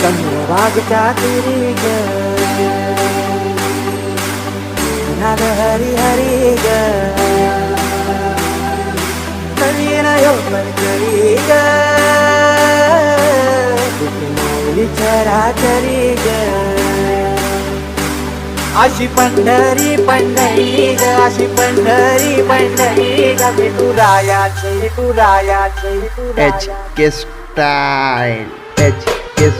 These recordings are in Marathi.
चंद्रभागच्या तिरी ग नाद हरी हरी ग नवीन योगन करी ग माऊली चराचरी ग अशी पंढरी पंढरी ग अशी पंढरी पंढरी ग. विठुरायाचे विठुरायाचे एच विठुराया के स्टाईल एच के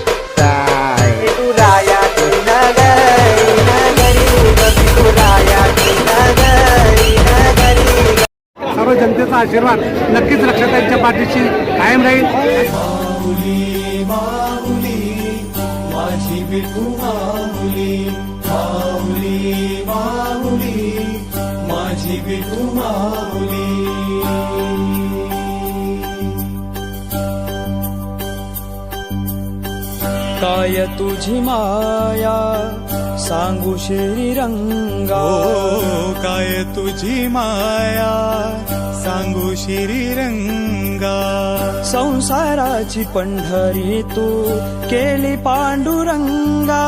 सर्व जनतेचा आशीर्वाद नक्कीच लक्षात त्यांच्या पाठीशी कायम राहील. माझी विठू माऊली माऊली माऊली माझी माऊली. काय तुझी माया? सांगू श्रीरंगा ओ काय तुझी माया? सांगू श्रीरंगा संसाराची पंढरी तू केली पांडुरंगा.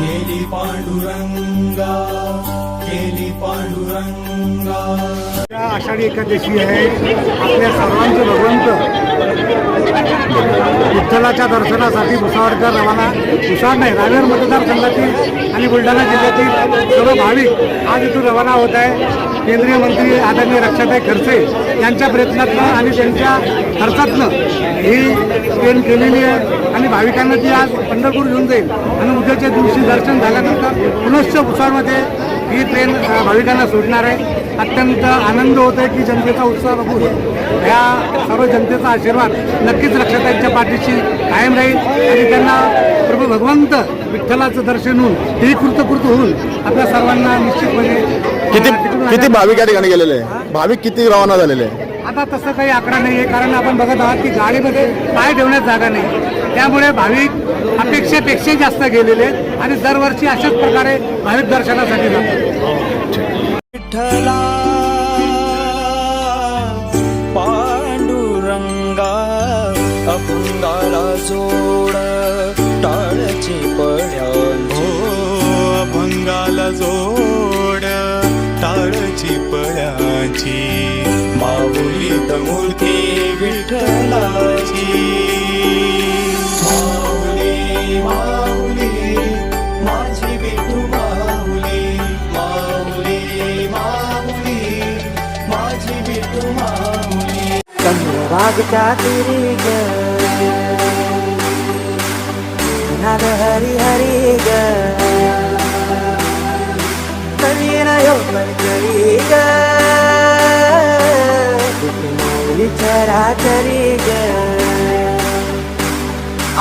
केली पांडुरंगा. आषाढी एकादशी आहे. आपल्या सर्वांचे भगवंत विठ्ठलाच्या दर्शनासाठी भुसावळकर रवाना. भुसावळ नाही रावेर मतदारसंघातील आणि बुलढाणा जिल्ह्यातील सर्व भाविक आज इथून रवाना होत आहे केंद्रीय मंत्री आदरणीय रक्षाताई खडसे यांच्या प्रयत्नातनं आणि त्यांच्या खर्चातनं ही ट्रेन केलेली आहे आणि भाविकांना ती आज पंढरपूर घेऊन जाईल. आणि उद्याच्या दिवशी दर्शन झाल्यानंतर पुनश्च भुसावळमध्ये ही ट्रेन भाविकांना सोडणार आहे. अत्यंत आनंद होत आहे की जनतेचा उत्साह बघून या. सर्व जनतेचा आशीर्वाद नक्कीच लक्षाताईंच्या पाठीशी कायम राहील आणि त्यांना प्रभू भगवंत विठ्ठलाचं दर्शन होऊन ही कृतकृत होऊन आपल्या सर्वांना निश्चितपणे किती किती भाविक या ठिकाणी गेलेले? आहे भाविक किती रवाना झालेले? आहे आता तसं काही आकडा नाही आहे. कारण आपण बघत आहात की गाडीमध्ये पाय ठेवण्यात जागा नाही. त्यामुळे भाविक अपेक्षेपेक्षा जास्त गेलेले आहेत. आणि दरवर्षी अशाच प्रकारे भाविक दर्शनासाठी जातात. विठ्ठला पांडुरंगा अभंगाला जोड टाळची पड्यांची हो अभंगाला जोड टाळची पळाची माऊलीत मूर्ती चंद्रभागच्या तिरी ग नाद हरी हरी ग नवीन योगन करी ग माऊली चराचरी ग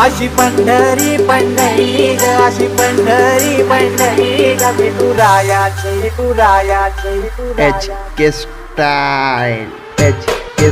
अशी पंढरी पंढरी ग अशी पंढरी पंढरी ग विठुरायाचे विठुरायाचे एच विठुराया के स्टाईल एच के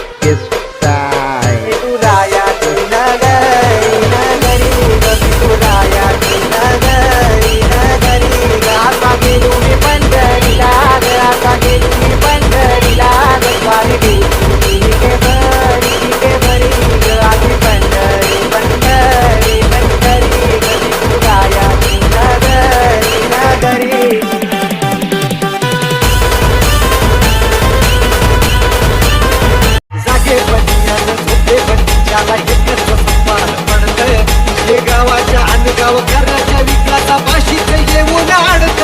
त्याला एकच सन्मान पडतंय हे गावाच्या अनगाव करण्याच्या विकासापाशी येऊन अडत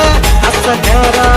असं